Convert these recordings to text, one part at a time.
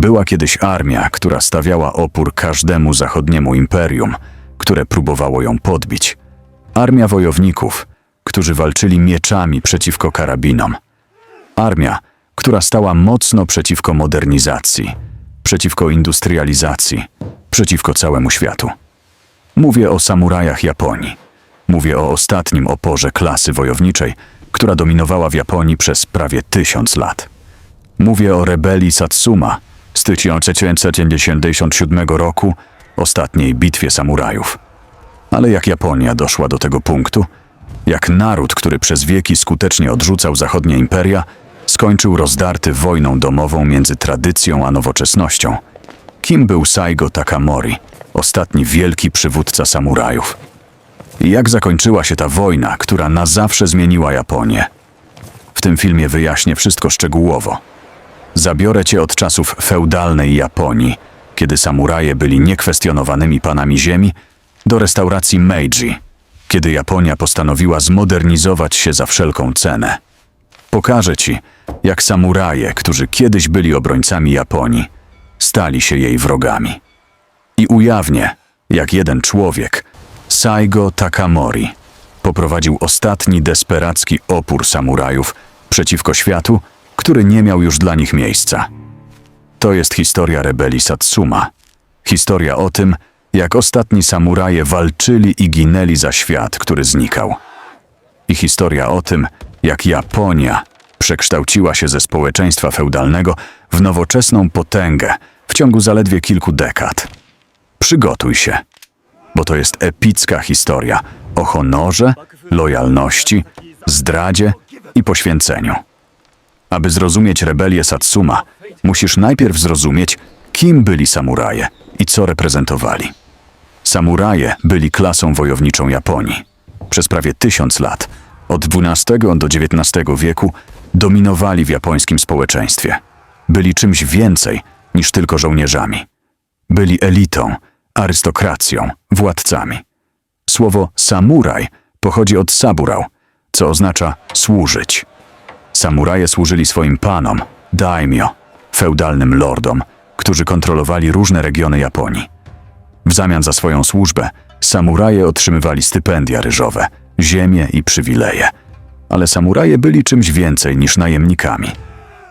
Była kiedyś armia, która stawiała opór każdemu zachodniemu imperium, które próbowało ją podbić. Armia wojowników, którzy walczyli mieczami przeciwko karabinom. Armia, która stała mocno przeciwko modernizacji, przeciwko industrializacji, przeciwko całemu światu. Mówię o samurajach Japonii. Mówię o ostatnim oporze klasy wojowniczej, która dominowała w Japonii przez prawie tysiąc lat. Mówię o rebelii Satsuma z 1977 roku, ostatniej bitwie samurajów. Ale jak Japonia doszła do tego punktu, jak naród, który przez wieki skutecznie odrzucał zachodnie imperia, skończył rozdarty wojną domową między tradycją a nowoczesnością. Kim był Saigo Takamori, ostatni wielki przywódca samurajów? I jak zakończyła się ta wojna, która na zawsze zmieniła Japonię? W tym filmie wyjaśnię wszystko szczegółowo. Zabiorę cię od czasów feudalnej Japonii, kiedy samuraje byli niekwestionowanymi panami ziemi, do restauracji Meiji, kiedy Japonia postanowiła zmodernizować się za wszelką cenę. Pokażę ci, jak samuraje, którzy kiedyś byli obrońcami Japonii, stali się jej wrogami. I ujawnię, jak jeden człowiek, Saigo Takamori, poprowadził ostatni desperacki opór samurajów przeciwko światu, który nie miał już dla nich miejsca. To jest historia rebelii Satsuma. Historia o tym, jak ostatni samuraje walczyli i ginęli za świat, który znikał. I historia o tym, jak Japonia przekształciła się ze społeczeństwa feudalnego w nowoczesną potęgę w ciągu zaledwie kilku dekad. Przygotuj się, bo to jest epicka historia o honorze, lojalności, zdradzie i poświęceniu. Aby zrozumieć rebelię Satsuma, musisz najpierw zrozumieć, kim byli samuraje i co reprezentowali. Samuraje byli klasą wojowniczą Japonii. Przez prawie tysiąc lat, od XII do XIX wieku, dominowali w japońskim społeczeństwie. Byli czymś więcej niż tylko żołnierzami. Byli elitą, arystokracją, władcami. Słowo samuraj pochodzi od saburał, co oznacza służyć. Samuraje służyli swoim panom, daimyo, feudalnym lordom, którzy kontrolowali różne regiony Japonii. W zamian za swoją służbę samuraje otrzymywali stypendia ryżowe, ziemię i przywileje. Ale samuraje byli czymś więcej niż najemnikami.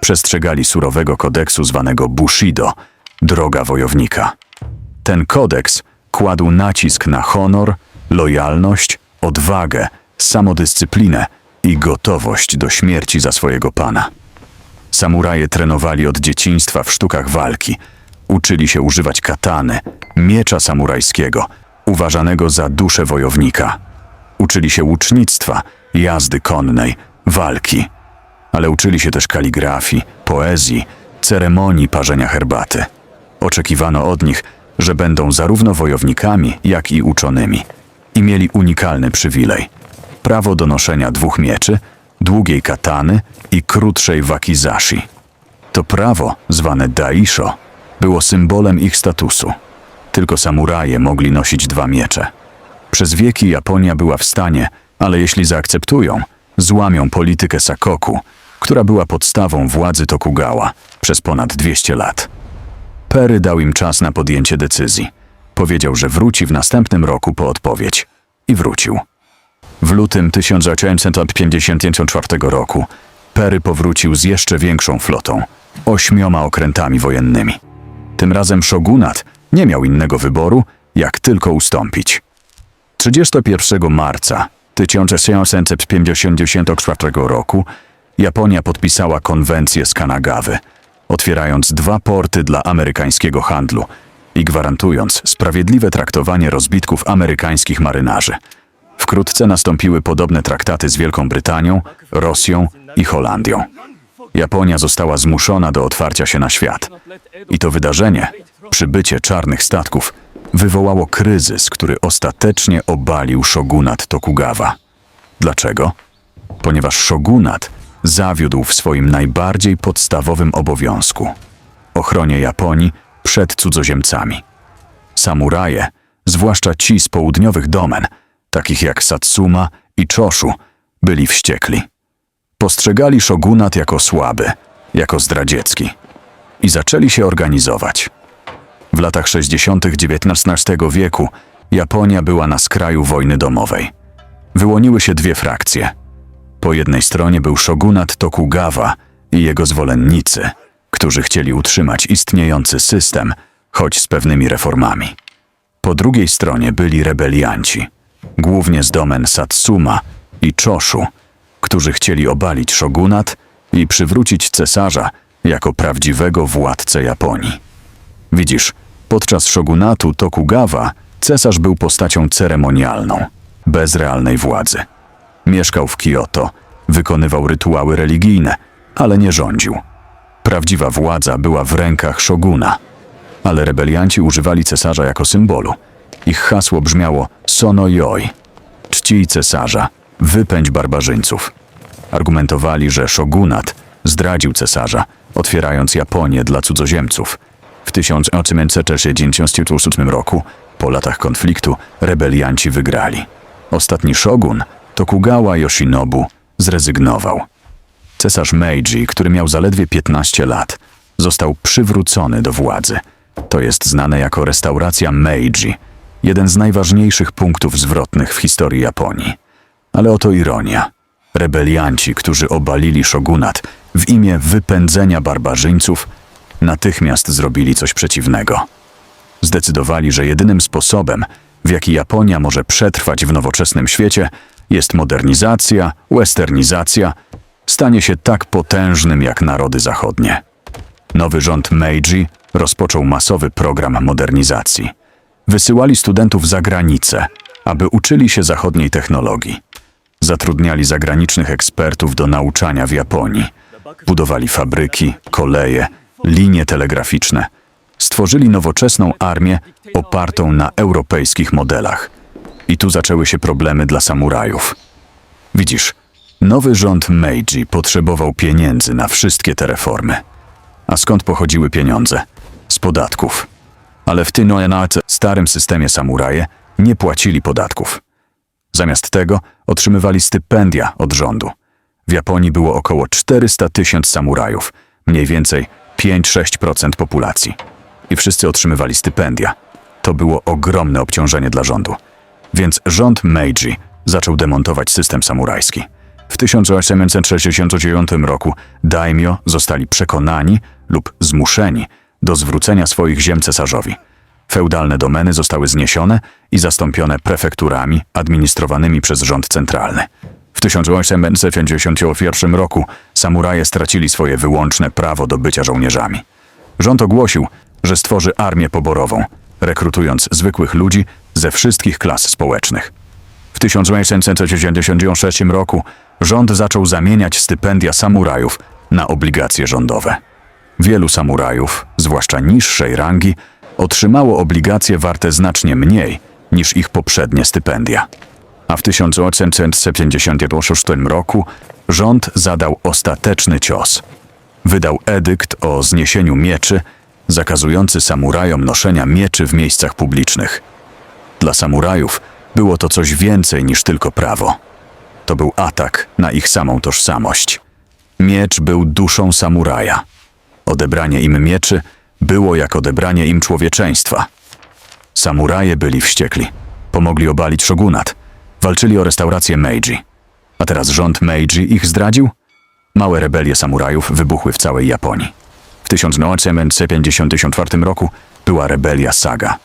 Przestrzegali surowego kodeksu zwanego Bushido, droga wojownika. Ten kodeks kładł nacisk na honor, lojalność, odwagę, samodyscyplinę i gotowość do śmierci za swojego pana. Samuraje trenowali od dzieciństwa w sztukach walki. Uczyli się używać katany, miecza samurajskiego, uważanego za duszę wojownika. Uczyli się łucznictwa, jazdy konnej, walki. Ale uczyli się też kaligrafii, poezji, ceremonii parzenia herbaty. Oczekiwano od nich, że będą zarówno wojownikami, jak i uczonymi. I mieli unikalny przywilej. Prawo do noszenia dwóch mieczy, długiej katany i krótszej wakizashi. To prawo, zwane daisho, było symbolem ich statusu. Tylko samuraje mogli nosić dwa miecze. Przez wieki Japonia była w stanie, ale jeśli zaakceptują, złamią politykę Sakoku, która była podstawą władzy Tokugawa przez ponad 200 lat. Perry dał im czas na podjęcie decyzji. Powiedział, że wróci w następnym roku po odpowiedź. I wrócił. W lutym 1854 roku Perry powrócił z jeszcze większą flotą, ośmioma okrętami wojennymi. Tym razem szogunat nie miał innego wyboru, jak tylko ustąpić. 31 marca 1754 roku Japonia podpisała konwencję z Kanagawy, otwierając dwa porty dla amerykańskiego handlu i gwarantując sprawiedliwe traktowanie rozbitków amerykańskich marynarzy. Wkrótce nastąpiły podobne traktaty z Wielką Brytanią, Rosją i Holandią. Japonia została zmuszona do otwarcia się na świat. I to wydarzenie, przybycie czarnych statków, wywołało kryzys, który ostatecznie obalił szogunat Tokugawa. Dlaczego? Ponieważ szogunat zawiódł w swoim najbardziej podstawowym obowiązku ochronie Japonii przed cudzoziemcami. Samuraje, zwłaszcza ci z południowych domen, takich jak Satsuma i Choshu, byli wściekli. Postrzegali szogunat jako słaby, jako zdradziecki. i zaczęli się organizować. W latach 60. XIX wieku Japonia była na skraju wojny domowej. Wyłoniły się dwie frakcje. Po jednej stronie był shogunat Tokugawa i jego zwolennicy, którzy chcieli utrzymać istniejący system, choć z pewnymi reformami. Po drugiej stronie byli rebelianci, głównie z domen Satsuma i Choshu, którzy chcieli obalić shogunat i przywrócić cesarza jako prawdziwego władcę Japonii. Widzisz, podczas shogunatu Tokugawa cesarz był postacią ceremonialną, bez realnej władzy. Mieszkał w Kioto, wykonywał rytuały religijne, ale nie rządził. Prawdziwa władza była w rękach szoguna, ale rebelianci używali cesarza jako symbolu. Ich hasło brzmiało Sono Joi. Czcij cesarza, wypędź barbarzyńców. Argumentowali, że szogunat zdradził cesarza, otwierając Japonię dla cudzoziemców. W 1868 roku, po latach konfliktu, rebelianci wygrali. Ostatni szogun, Tokugawa Yoshinobu, zrezygnował. Cesarz Meiji, który miał zaledwie 15 lat, został przywrócony do władzy. To jest znane jako restauracja Meiji, jeden z najważniejszych punktów zwrotnych w historii Japonii. Ale oto ironia. Rebelianci, którzy obalili szogunat w imię wypędzenia barbarzyńców, natychmiast zrobili coś przeciwnego. Zdecydowali, że jedynym sposobem, w jaki Japonia może przetrwać w nowoczesnym świecie, jest modernizacja, westernizacja, stanie się tak potężnym jak narody zachodnie. Nowy rząd Meiji rozpoczął masowy program modernizacji. Wysyłali studentów za granicę, aby uczyli się zachodniej technologii. Zatrudniali zagranicznych ekspertów do nauczania w Japonii. Budowali fabryki, koleje, linie telegraficzne. Stworzyli nowoczesną armię opartą na europejskich modelach. I tu zaczęły się problemy dla samurajów. Widzisz, nowy rząd Meiji potrzebował pieniędzy na wszystkie te reformy. A skąd pochodziły pieniądze? Z podatków. Ale w tym starym systemie samuraje nie płacili podatków. Zamiast tego otrzymywali stypendia od rządu. W Japonii było około 400 tysięcy samurajów, mniej więcej 5-6% populacji. I wszyscy otrzymywali stypendia. To było ogromne obciążenie dla rządu. Więc rząd Meiji zaczął demontować system samurajski. W 1869 roku daimyo zostali przekonani lub zmuszeni do zwrócenia swoich ziem cesarzowi. Feudalne domeny zostały zniesione i zastąpione prefekturami administrowanymi przez rząd centralny. W 1851 roku samuraje stracili swoje wyłączne prawo do bycia żołnierzami. Rząd ogłosił, że stworzy armię poborową, rekrutując zwykłych ludzi ze wszystkich klas społecznych. W 1896 roku rząd zaczął zamieniać stypendia samurajów na obligacje rządowe. Wielu samurajów, zwłaszcza niższej rangi, otrzymało obligacje warte znacznie mniej niż ich poprzednie stypendia. A w 1856 roku rząd zadał ostateczny cios. Wydał edykt o zniesieniu mieczy, zakazujący samurajom noszenia mieczy w miejscach publicznych. Dla samurajów było to coś więcej niż tylko prawo. To był atak na ich samą tożsamość. Miecz był duszą samuraja. Odebranie im mieczy było jak odebranie im człowieczeństwa. Samuraje byli wściekli. Pomogli obalić szogunat. Walczyli o restaurację Meiji. A teraz rząd Meiji ich zdradził? Małe rebelie samurajów wybuchły w całej Japonii. W 1854 roku była rebelia Saga.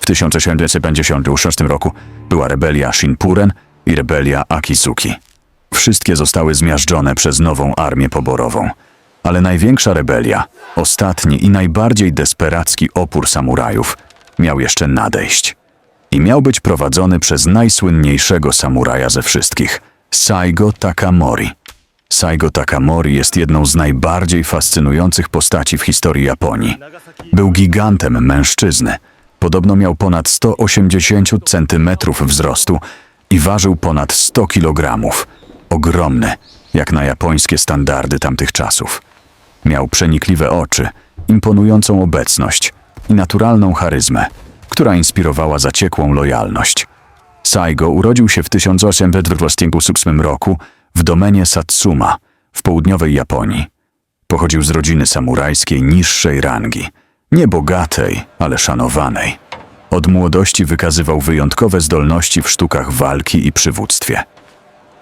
W 1856 roku była rebelia Shinpuren i rebelia Akizuki. Wszystkie zostały zmiażdżone przez nową armię poborową. Ale największa rebelia, ostatni i najbardziej desperacki opór samurajów miał jeszcze nadejść. I miał być prowadzony przez najsłynniejszego samuraja ze wszystkich, Saigo Takamori. Saigo Takamori jest jedną z najbardziej fascynujących postaci w historii Japonii. Był gigantem mężczyzny. Podobno miał ponad 180 centymetrów wzrostu i ważył ponad 100 kilogramów. Ogromny, jak na japońskie standardy tamtych czasów. Miał przenikliwe oczy, imponującą obecność i naturalną charyzmę, która inspirowała zaciekłą lojalność. Saigo urodził się w 1828 roku w domenie Satsuma w południowej Japonii. Pochodził z rodziny samurajskiej niższej rangi. Nie bogatej, ale szanowanej. Od młodości wykazywał wyjątkowe zdolności w sztukach walki i przywództwie.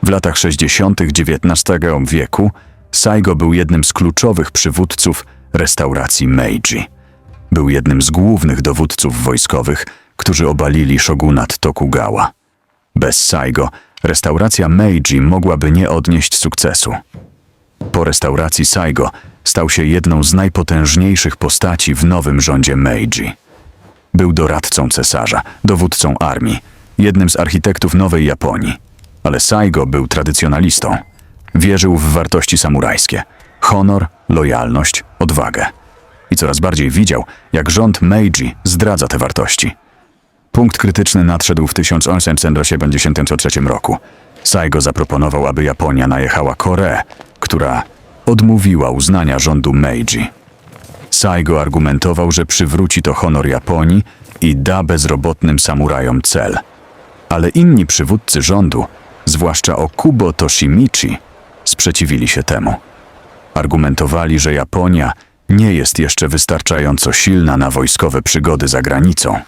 W latach 60. XIX wieku Saigo był jednym z kluczowych przywódców restauracji Meiji. Był jednym z głównych dowódców wojskowych, którzy obalili shogunat Tokugawa. Bez Saigo restauracja Meiji mogłaby nie odnieść sukcesu. Po restauracji Saigo stał się jedną z najpotężniejszych postaci w nowym rządzie Meiji. Był doradcą cesarza, dowódcą armii, jednym z architektów nowej Japonii. Ale Saigo był tradycjonalistą. Wierzył w wartości samurajskie: honor, lojalność, odwagę. I coraz bardziej widział, jak rząd Meiji zdradza te wartości. Punkt krytyczny nadszedł w 1873 roku. Saigo zaproponował, aby Japonia najechała Koreę, która odmówiła uznania rządu Meiji. Saigo argumentował, że przywróci to honor Japonii i da bezrobotnym samurajom cel. Ale inni przywódcy rządu, zwłaszcza Okubo Toshimichi, sprzeciwili się temu. Argumentowali, że Japonia nie jest jeszcze wystarczająco silna na wojskowe przygody za granicą.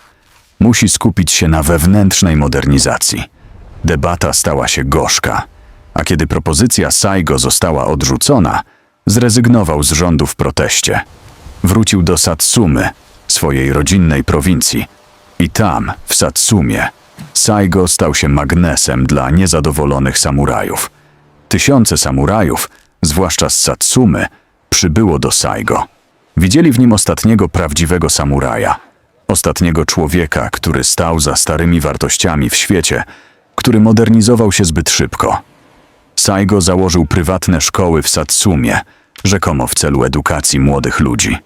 Musi skupić się na wewnętrznej modernizacji. Debata stała się gorzka, a kiedy propozycja Saigo została odrzucona, zrezygnował z rządu w proteście. Wrócił do Satsumy, swojej rodzinnej prowincji. I tam, w Satsumie, Saigo stał się magnesem dla niezadowolonych samurajów. Tysiące samurajów, zwłaszcza z Satsumy, przybyło do Saigo. Widzieli w nim ostatniego prawdziwego samuraja, ostatniego człowieka, który stał za starymi wartościami w świecie, który modernizował się zbyt szybko. Saigo założył prywatne szkoły w Satsumie, rzekomo w celu edukacji młodych ludzi.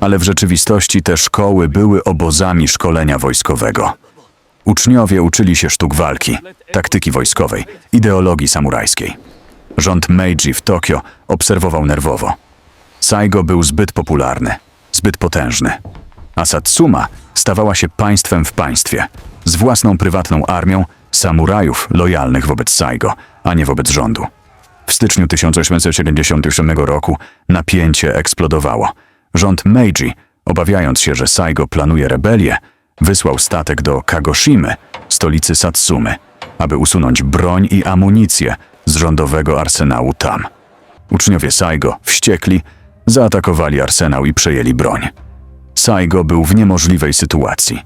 Ale w rzeczywistości te szkoły były obozami szkolenia wojskowego. Uczniowie uczyli się sztuk walki, taktyki wojskowej, ideologii samurajskiej. Rząd Meiji w Tokio obserwował nerwowo. Saigo był zbyt popularny, zbyt potężny. A Satsuma stawała się państwem w państwie, z własną prywatną armią samurajów lojalnych wobec Saigo, a nie wobec rządu. W styczniu 1877 roku napięcie eksplodowało. Rząd Meiji, obawiając się, że Saigo planuje rebelię, wysłał statek do Kagoshimy, stolicy Satsumy, aby usunąć broń i amunicję z rządowego arsenału tam. Uczniowie Saigo, wściekli, zaatakowali arsenał i przejęli broń. Saigo był w niemożliwej sytuacji.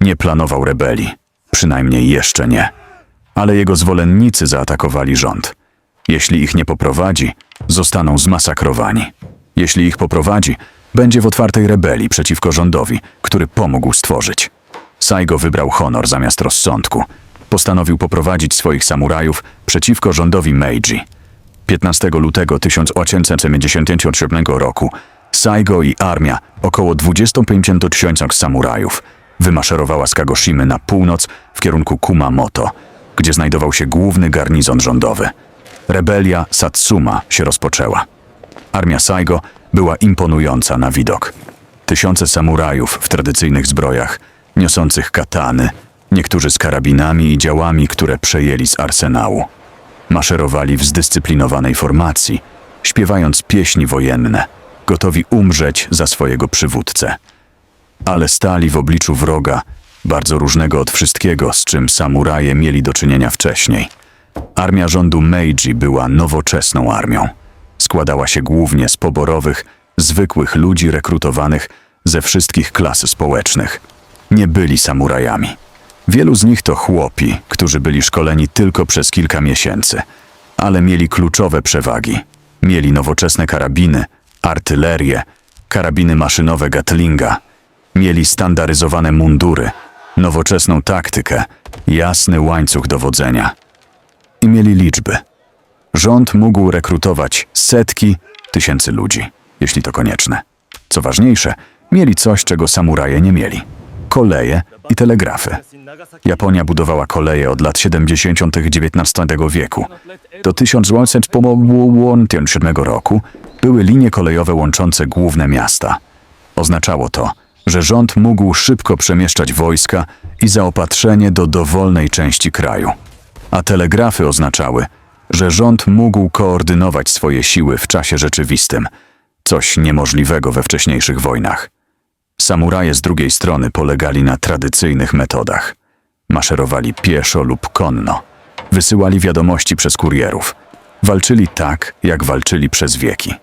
Nie planował rebelii, przynajmniej jeszcze nie. Ale jego zwolennicy zaatakowali rząd. Jeśli ich nie poprowadzi, zostaną zmasakrowani. Jeśli ich poprowadzi, będzie w otwartej rebelii przeciwko rządowi, który pomógł stworzyć. Saigo wybrał honor zamiast rozsądku. Postanowił poprowadzić swoich samurajów przeciwko rządowi Meiji. 15 lutego 1873 roku Saigo i armia, około 25 tysięcy samurajów, wymaszerowała z Kagoshimy na północ w kierunku Kumamoto, gdzie znajdował się główny garnizon rządowy. Rebelia Satsuma się rozpoczęła. Armia Saigo była imponująca na widok. Tysiące samurajów w tradycyjnych zbrojach, niosących katany, niektórzy z karabinami i działami, które przejęli z arsenału. Maszerowali w zdyscyplinowanej formacji, śpiewając pieśni wojenne, gotowi umrzeć za swojego przywódcę. Ale stali w obliczu wroga, bardzo różnego od wszystkiego, z czym samuraje mieli do czynienia wcześniej. Armia rządu Meiji była nowoczesną armią. Składała się głównie z poborowych, zwykłych ludzi rekrutowanych ze wszystkich klas społecznych. Nie byli samurajami. Wielu z nich to chłopi, którzy byli szkoleni tylko przez kilka miesięcy, ale mieli kluczowe przewagi. Mieli nowoczesne karabiny, artylerię, karabiny maszynowe Gatlinga, mieli standaryzowane mundury, nowoczesną taktykę, jasny łańcuch dowodzenia i mieli liczby. Rząd mógł rekrutować setki tysięcy ludzi, jeśli to konieczne. Co ważniejsze, mieli coś, czego samuraje nie mieli: koleje i telegrafy. Japonia budowała koleje od lat 70. XIX wieku. Do 1857 roku były linie kolejowe łączące główne miasta. Oznaczało to, że rząd mógł szybko przemieszczać wojska i zaopatrzenie do dowolnej części kraju. A telegrafy oznaczały, że rząd mógł koordynować swoje siły w czasie rzeczywistym, Coś niemożliwego we wcześniejszych wojnach. Samuraje z drugiej strony polegali na tradycyjnych metodach. Maszerowali pieszo lub konno. Wysyłali wiadomości przez kurierów. Walczyli tak, jak walczyli przez wieki.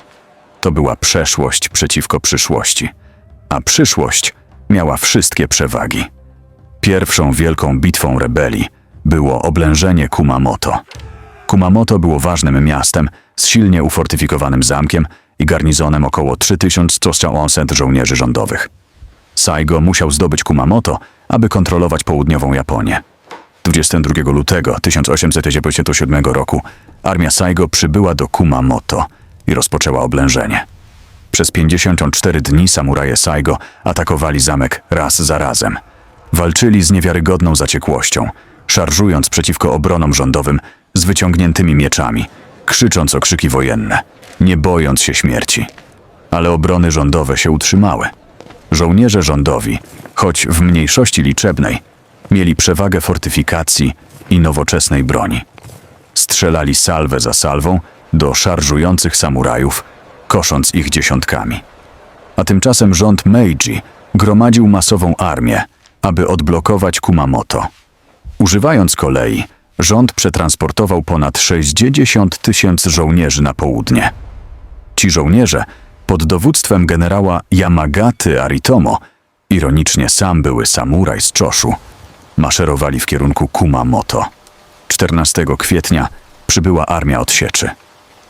To była przeszłość przeciwko przyszłości. A przyszłość miała wszystkie przewagi. Pierwszą wielką bitwą rebelii było oblężenie Kumamoto. Kumamoto było ważnym miastem z silnie ufortyfikowanym zamkiem i garnizonem około 3100 żołnierzy rządowych. Saigo musiał zdobyć Kumamoto, aby kontrolować południową Japonię. 22 lutego 1897 roku armia Saigo przybyła do Kumamoto i rozpoczęła oblężenie. Przez 54 dni samuraje Saigo atakowali zamek raz za razem. Walczyli z niewiarygodną zaciekłością, szarżując przeciwko obronom rządowym z wyciągniętymi mieczami, krzycząc o krzyki wojenne, nie bojąc się śmierci. Ale obrony rządowe się utrzymały. Żołnierze rządowi, choć w mniejszości liczebnej, mieli przewagę fortyfikacji i nowoczesnej broni. Strzelali salwę za salwą do szarżujących samurajów, kosząc ich dziesiątkami. A tymczasem rząd Meiji gromadził masową armię, aby odblokować Kumamoto. Używając kolei, rząd przetransportował ponad 60 tysięcy żołnierzy na południe. Ci żołnierze, pod dowództwem generała Yamagaty Aritomo, ironicznie sam były samuraj z Choshu, maszerowali w kierunku Kumamoto. 14 kwietnia przybyła armia odsieczy.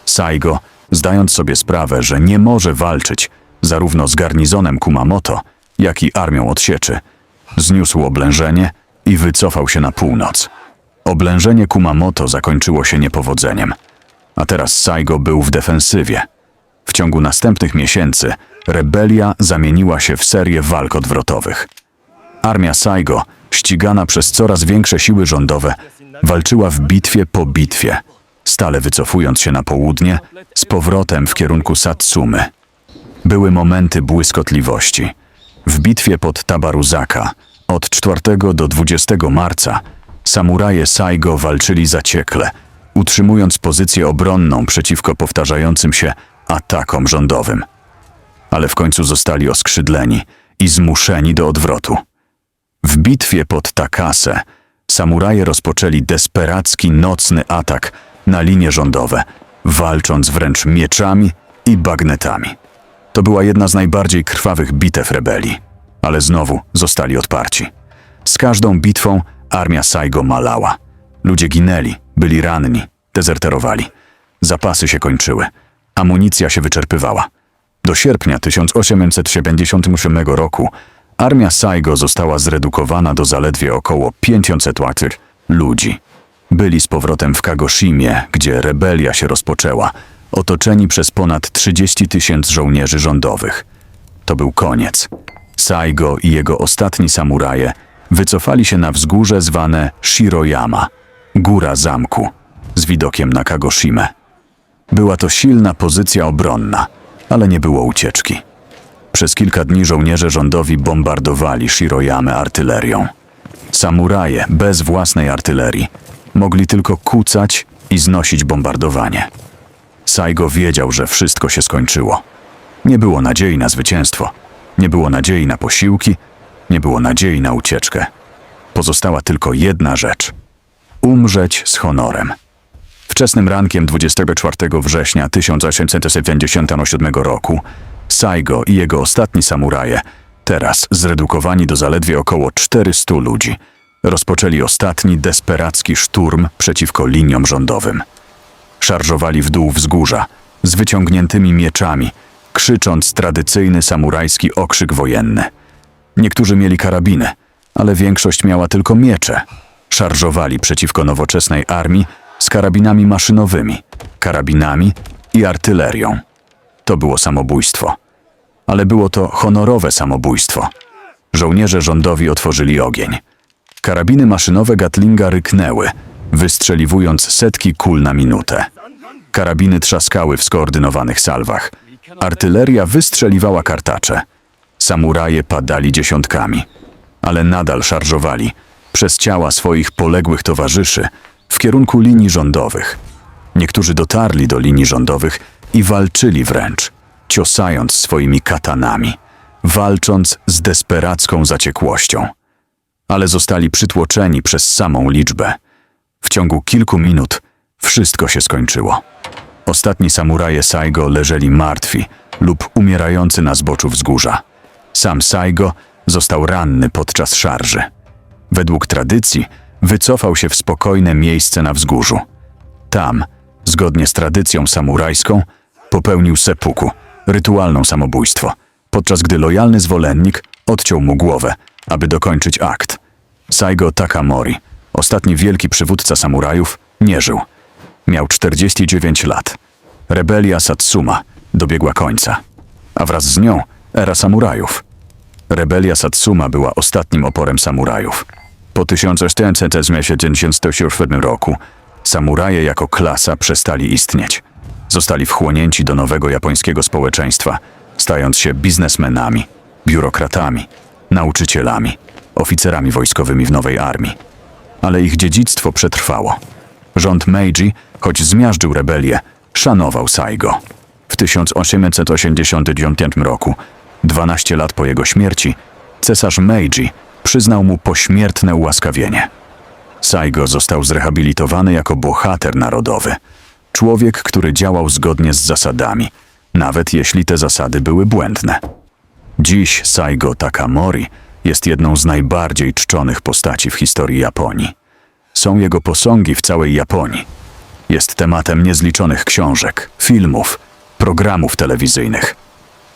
Saigo, zdając sobie sprawę, że nie może walczyć zarówno z garnizonem Kumamoto, jak i armią odsieczy, zniósł oblężenie i wycofał się na północ. Oblężenie Kumamoto zakończyło się niepowodzeniem, a teraz Saigo był w defensywie. W ciągu następnych miesięcy rebelia zamieniła się w serię walk odwrotowych. Armia Saigo, ścigana przez coraz większe siły rządowe, walczyła w bitwie po bitwie, stale wycofując się na południe, z powrotem w kierunku Satsumy. Były momenty błyskotliwości. W bitwie pod Tabaruzaka od 4 do 20 marca samuraje Saigo walczyli zaciekle, utrzymując pozycję obronną przeciwko powtarzającym się atakom rządowym. Ale w końcu zostali oskrzydleni i zmuszeni do odwrotu. W bitwie pod Takase samuraje rozpoczęli desperacki nocny atak na linie rządowe, walcząc wręcz mieczami i bagnetami. To była jedna z najbardziej krwawych bitew rebelii, ale znowu zostali odparci. Z każdą bitwą armia Saigo malała. Ludzie ginęli, byli ranni, dezerterowali. Zapasy się kończyły, amunicja się wyczerpywała. Do sierpnia 1878 roku armia Saigo została zredukowana do zaledwie około 500 łatwych ludzi. Byli z powrotem w Kagoshimie, gdzie rebelia się rozpoczęła, otoczeni przez ponad 30 tysięcy żołnierzy rządowych. To był koniec. Saigo i jego ostatni samuraje wycofali się na wzgórze zwane Shiroyama, góra zamku, z widokiem na Kagoshimę. Była to silna pozycja obronna, ale nie było ucieczki. Przez kilka dni żołnierze rządowi bombardowali Shiroyamę artylerią. Samuraje bez własnej artylerii mogli tylko kucać i znosić bombardowanie. Saigo wiedział, że wszystko się skończyło. Nie było nadziei na zwycięstwo, nie było nadziei na posiłki, nie było nadziei na ucieczkę. Pozostała tylko jedna rzecz: umrzeć z honorem. Wczesnym rankiem 24 września 1897 roku Saigo i jego ostatni samuraje, teraz zredukowani do zaledwie około 400 ludzi, rozpoczęli ostatni desperacki szturm przeciwko liniom rządowym. Szarżowali w dół wzgórza z wyciągniętymi mieczami, krzycząc tradycyjny samurajski okrzyk wojenny. Niektórzy mieli karabiny, ale większość miała tylko miecze. Szarżowali przeciwko nowoczesnej armii z karabinami maszynowymi, karabinami i artylerią. To było samobójstwo. Ale było to honorowe samobójstwo. Żołnierze rządowi otworzyli ogień. Karabiny maszynowe Gatlinga ryknęły, wystrzeliwując setki kul na minutę. Karabiny trzaskały w skoordynowanych salwach. Artyleria wystrzeliwała kartacze. Samuraje padali dziesiątkami, ale nadal szarżowali przez ciała swoich poległych towarzyszy w kierunku linii rządowych. Niektórzy dotarli do linii rządowych i walczyli wręcz. ciosając swoimi katanami, walcząc z desperacką zaciekłością. Ale zostali przytłoczeni przez samą liczbę. W ciągu kilku minut wszystko się skończyło. Ostatni samuraje Saigo leżeli martwi lub umierający na zboczu wzgórza. Sam Saigo został ranny podczas szarży. Według tradycji wycofał się w spokojne miejsce na wzgórzu. Tam, zgodnie z tradycją samurajską, popełnił seppuku, rytualną samobójstwo, podczas gdy lojalny zwolennik odciął mu głowę, aby dokończyć akt. Saigo Takamori, ostatni wielki przywódca samurajów, nie żył. Miał 49 lat. Rebelia Satsuma dobiegła końca, a wraz z nią era samurajów. Rebelia Satsuma była ostatnim oporem samurajów. Po 1497 roku samuraje jako klasa przestali istnieć. Zostali wchłonięci do nowego japońskiego społeczeństwa, stając się biznesmenami, biurokratami, nauczycielami, oficerami wojskowymi w nowej armii. Ale ich dziedzictwo przetrwało. Rząd Meiji, choć zmiażdżył rebelię, szanował Saigo. W 1889 roku, 12 lat po jego śmierci, cesarz Meiji przyznał mu pośmiertne ułaskawienie. Saigo został zrehabilitowany jako bohater narodowy. Człowiek, który działał zgodnie z zasadami, nawet jeśli te zasady były błędne. Dziś Saigo Takamori jest jedną z najbardziej czczonych postaci w historii Japonii. Są jego posągi w całej Japonii. Jest tematem niezliczonych książek, filmów, programów telewizyjnych.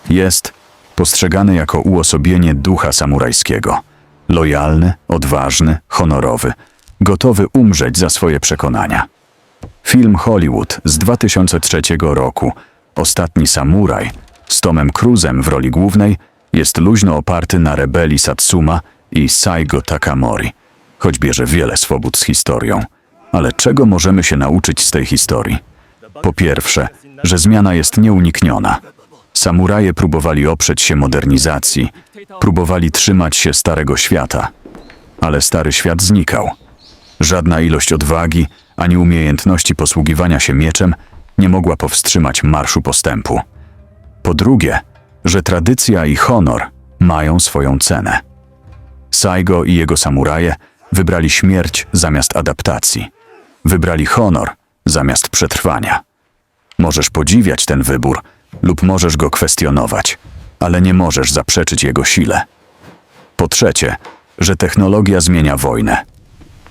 Jest postrzegany jako uosobienie ducha samurajskiego. Lojalny, odważny, honorowy, gotowy umrzeć za swoje przekonania. Film Hollywood z 2003 roku Ostatni Samuraj z Tomem Cruzem w roli głównej jest luźno oparty na rebelii Satsuma i Saigo Takamori, choć bierze wiele swobód z historią. Ale czego możemy się nauczyć z tej historii? Po pierwsze, że zmiana jest nieunikniona. Samuraje próbowali oprzeć się modernizacji, próbowali trzymać się starego świata, ale stary świat znikał. Żadna ilość odwagi ani umiejętności posługiwania się mieczem nie mogła powstrzymać marszu postępu. Po drugie, że tradycja i honor mają swoją cenę. Saigo i jego samuraje wybrali śmierć zamiast adaptacji. Wybrali honor zamiast przetrwania. Możesz podziwiać ten wybór lub możesz go kwestionować, ale nie możesz zaprzeczyć jego sile. Po trzecie, że technologia zmienia wojnę.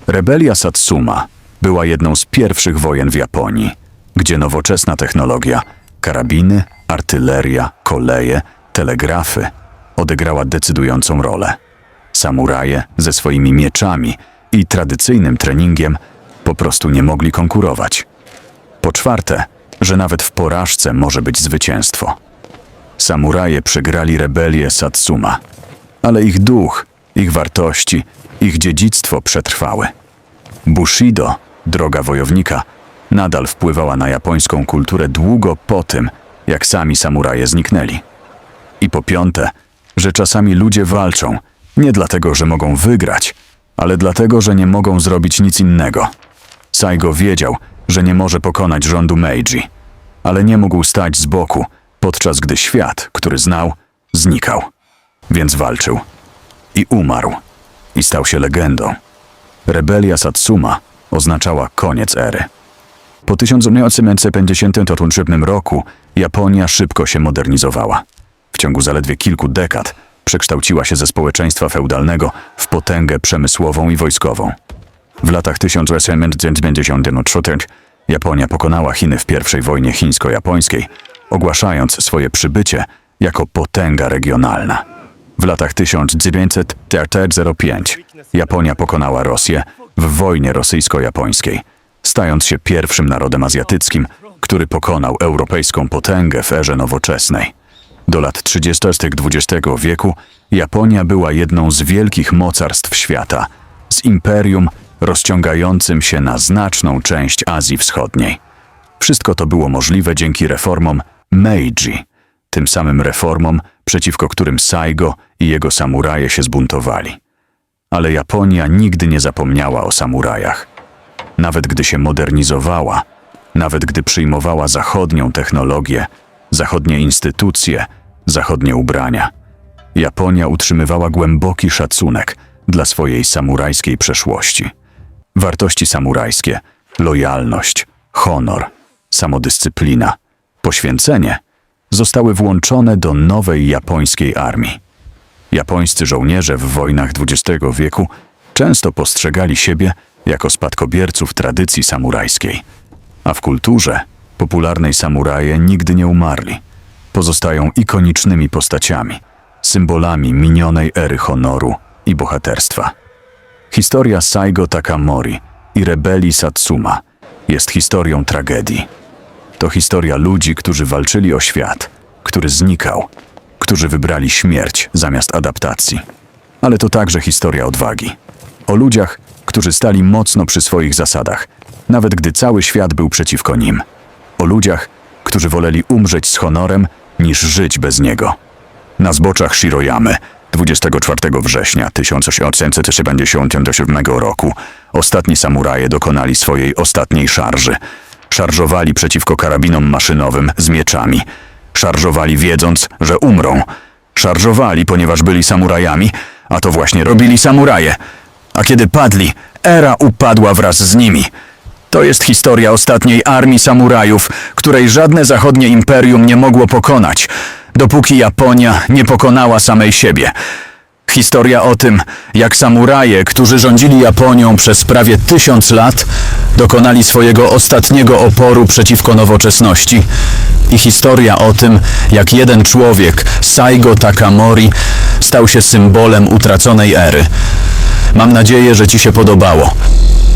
Rebelia Satsuma była jedną z pierwszych wojen w Japonii, gdzie nowoczesna technologia, karabiny, artyleria, koleje, telegrafy odegrała decydującą rolę. Samuraje ze swoimi mieczami i tradycyjnym treningiem po prostu nie mogli konkurować. Po czwarte, że nawet w porażce może być zwycięstwo. Samuraje przegrali rebelię Satsuma, ale ich duch, ich wartości, ich dziedzictwo przetrwały. Bushido, droga wojownika, nadal wpływała na japońską kulturę długo po tym, jak sami samuraje zniknęli. I po piąte, że czasami ludzie walczą nie dlatego, że mogą wygrać, ale dlatego, że nie mogą zrobić nic innego. Saigo wiedział, że nie może pokonać rządu Meiji, ale nie mógł stać z boku, podczas gdy świat, który znał, znikał. Więc walczył. I umarł. I stał się legendą. Rebelia Satsuma oznaczała koniec ery. Po 1957 roku Japonia szybko się modernizowała. W ciągu zaledwie kilku dekad przekształciła się ze społeczeństwa feudalnego w potęgę przemysłową i wojskową. W latach 1893 Japonia pokonała Chiny w I wojnie chińsko-japońskiej, ogłaszając swoje przybycie jako potęga regionalna. W latach 1905 Japonia pokonała Rosję w wojnie rosyjsko-japońskiej, stając się pierwszym narodem azjatyckim, który pokonał europejską potęgę w erze nowoczesnej. Do lat 30. XX wieku Japonia była jedną z wielkich mocarstw świata, z imperium rozciągającym się na znaczną część Azji Wschodniej. Wszystko to było możliwe dzięki reformom Meiji, tym samym reformom, przeciwko którym Saigo i jego samuraje się zbuntowali. Ale Japonia nigdy nie zapomniała o samurajach. Nawet gdy się modernizowała, nawet gdy przyjmowała zachodnią technologię, zachodnie instytucje, zachodnie ubrania. Japonia utrzymywała głęboki szacunek dla swojej samurajskiej przeszłości. Wartości samurajskie, lojalność, honor, samodyscyplina, poświęcenie zostały włączone do nowej japońskiej armii. Japońscy żołnierze w wojnach XX wieku często postrzegali siebie jako spadkobierców tradycji samurajskiej, a w kulturze popularnej samuraje nigdy nie umarli. Pozostają ikonicznymi postaciami, symbolami minionej ery honoru i bohaterstwa. Historia Saigo Takamori i rebelii Satsuma jest historią tragedii. To historia ludzi, którzy walczyli o świat, który znikał, którzy wybrali śmierć zamiast adaptacji. Ale to także historia odwagi. O ludziach, którzy stali mocno przy swoich zasadach, nawet gdy cały świat był przeciwko nim. O ludziach, którzy woleli umrzeć z honorem, niż żyć bez niego. Na zboczach Shiroyamy 24 września 1877 roku ostatni samuraje dokonali swojej ostatniej szarży. Szarżowali przeciwko karabinom maszynowym z mieczami. Szarżowali wiedząc, że umrą. Szarżowali, ponieważ byli samurajami, a to właśnie robili samuraje. A kiedy padli, era upadła wraz z nimi. To jest historia ostatniej armii samurajów, której żadne zachodnie imperium nie mogło pokonać, dopóki Japonia nie pokonała samej siebie. Historia o tym, jak samuraje, którzy rządzili Japonią przez prawie tysiąc lat, dokonali swojego ostatniego oporu przeciwko nowoczesności. I historia o tym, jak jeden człowiek, Saigo Takamori, stał się symbolem utraconej ery. Mam nadzieję, że Ci się podobało.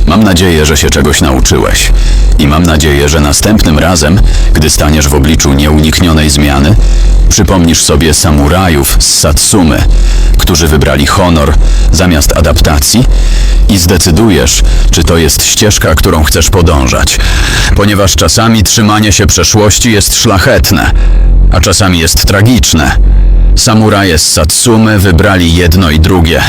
Mam nadzieję, że się czegoś nauczyłeś. I mam nadzieję, że następnym razem, gdy staniesz w obliczu nieuniknionej zmiany, przypomnisz sobie samurajów z Satsumy, którzy wybrali honor zamiast adaptacji i zdecydujesz, czy to jest ścieżka, którą chcesz podążać. Ponieważ czasami trzymanie się przeszłości jest szlachetne, a czasami jest tragiczne. Samuraje z Satsumy wybrali jedno i drugie.